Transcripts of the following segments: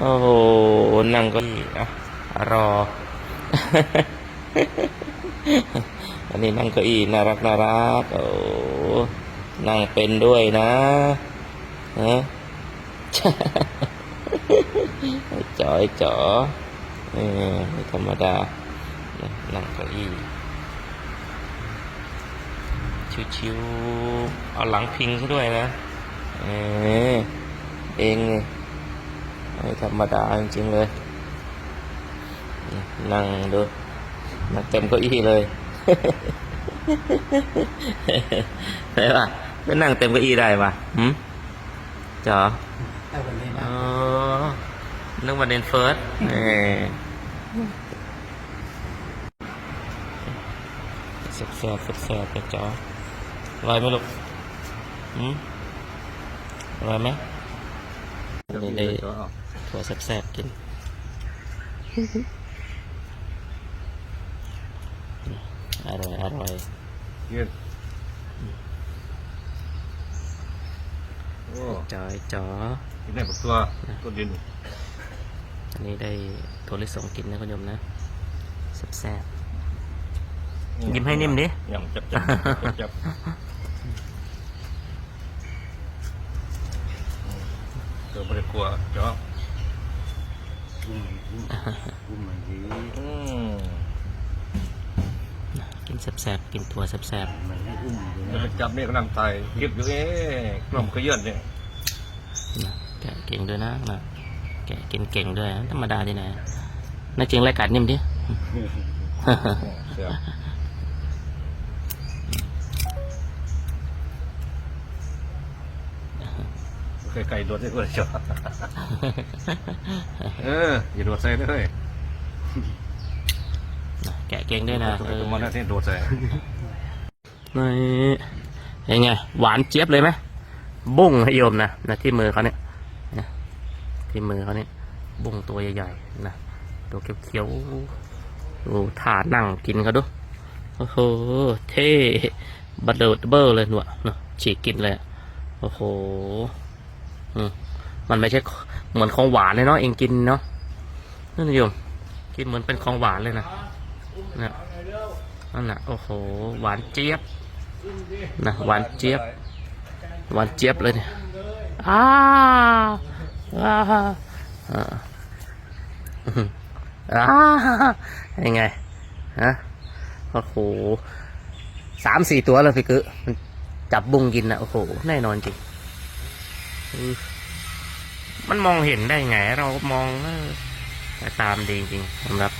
โอ้โหนั่งก็อีอะรอ อันนี้นั่งเก้าอี้น่ารักน่ารักโอ้นั่งเป็นด้วยนะฮะจ๋อยจ๋อเออธรรมดา นั่งเก้าอี้ชิวๆเอาหลังพิงซะด้วยนะ เออเองนี่ ไม่ธรรมดาจริงๆเลย นั่งดูนั่งเต็มเก้าอี้เลยได้ป่ะก็นั่งเต็มเก้าอี้ได้ป่ะหืมจ๋อแต่วันนี้อ๋นะอนึกว่าเดนเฟิร์สเออแซ่บแซ่บแซ่บๆจ๋ออร่อยไหมลูกหืมอร่อยไหมนี่ได้ ถั่วแซ่บๆกินอร่อยอร่อยยืนโอ้จอยจ๋อกินได้หมดตัวตัวดินอันนี้ได้ถั่วลิสงกินนะคุณโยมนะแซ่บๆยิ้มให้นิ่มดิยำจับจับจับจับเกิดไม่ได้กลัวเจ้าอุ้ม อุ้มอุ้มมันดีอืมกินแซ่บๆกินถั่วแซ่บมันให้อุ้มอยู่แล้วนะไปจับเนี่ยก็นำไตเก็บอยู่เอ๊ะกล่อมขยื่นเนี่ยๆนะแกะเก่งด้วยนะนะแกะกินเก่งด้วยธรรมดาที่ไหนน่าจริงรายการนิ่มดิ เสียเไก่โดดได้ด้วยจ้ะเอออย่าโดดใส่ด้วยนะแกะเก่งด้วยนะเออตัวมันนั่นที่โดดใส่นี่ยังไง หวานเจี๊ยบเลยไหมบุ้งให้โยมนะนะที่มือเขาเนี่ยนะที่มือเขาเนี่ยบุ้งตัวใหญ่ๆนะตัวเขียวๆโอ้ท่านั่งกินเขาดูโอ้โหเท่บัดเดิดเบอร์เลยหนวะเนอะฉีกกินเลยอะโอ้โหอื มันไม่ใช่เหมือนของหวานเลยเนาะเองกินเนาะนั่นโยมกินเหมือนเป็นของหวานเลยนะนะนั่นน่ะโอ้โหหวานเจี๊ยบนะหวานเจี๊ยบหวานเจี๊ยบเลยเนี่ยอ้าอ้าอ่าอ้ายังไงฮะโอ้โหสามสี่ตัวเลยพี่กึมันจับบุ้งกินนะโอ้โหแน่นอนจริง มันมองเห็นได้ไง เรามองแต่ตามดีจริงสำหรับ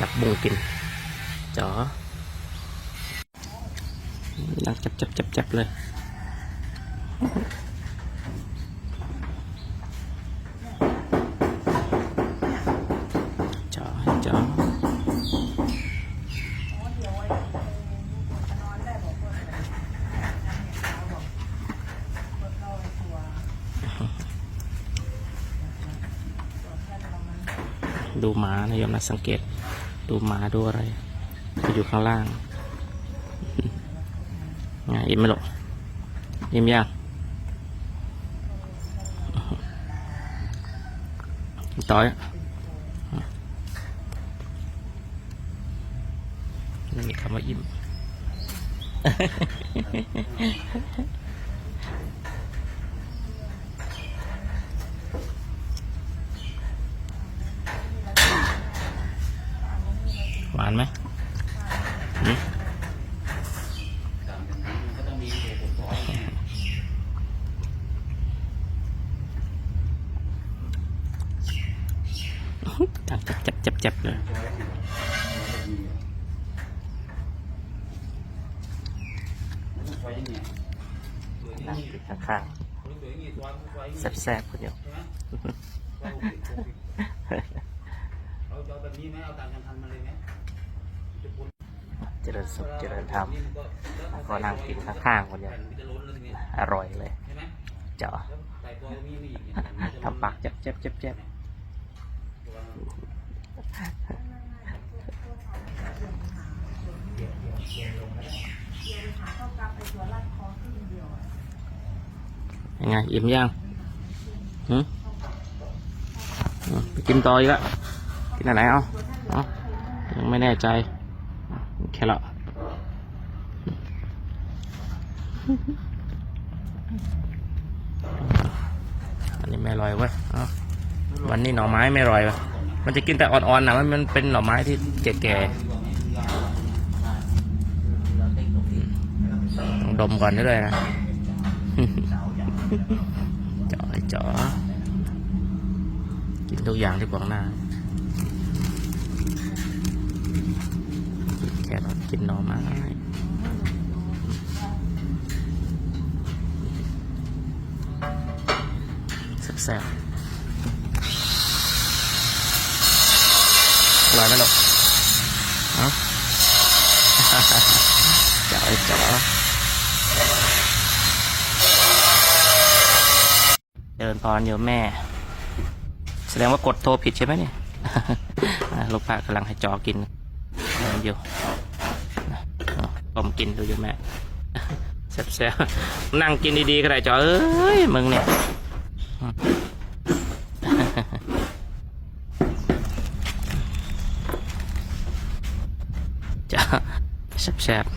จับบุ้งกินจ๋อนั่งจับจับจับจับเลย จอจอ ดูหมานะโยมนะสังเกต ดูหมาดูอะไรจะอยู่ข้างล่างไงอิ่มไหมลูกอิ่มยังต่อยไม่มีคำว่าอิ่ม หวานไหมหืมก็ต้องมีเหตุผลร้อยไงจับจับจับจับจับเลยไว้ยังไงนั่งติดข้างๆแซ่บๆคนเดียวเราจะเอาแบบนี้ไหมเอาตามกันทันมาเลยไหม เจริญสุขเจริญธรรมก็นั่งกินข้างๆคนเดียวมันจะล้นแล้วทีนี้อร่อยเลยเจาะแล้วใส่ตัวนี้ไม่อีกเนี่ยทำปากเจ็บเจ็บเจ็บเจ็บยังไงอิ่มยังหืมอะไปกินต่ออีกละกินอะไรเอาเอายังไม่แน่ใจ แค่ละอันนี้ไม่อร่อยเว้ยเอวันนี้หน่อไม้ไม่อร่อยวะมันจะกินแต่อ่อนๆนะมันมันเป็นหน่อไม้ที่แก่ๆต้องดมก่อนด้วยนะจ๋อจ๋อกินทุกอย่างที่ขวางหน้ากินแครอท กินหน่อไม้แซ่บๆอร่อยไหมลูกเอ้าจ๋อไอ้จ๋อเดินตอนอยู่แม่ แสดงว่ากดโทรผิดใช่ไหมเนี่ยลูกพระกำลังให้จอกินอยู่ ต้มกินดูอยู่แม่แซ่บๆนั่งกินดีๆก็ได้จอเอ้ยมึงเนี่ยจ้าแซ่บๆ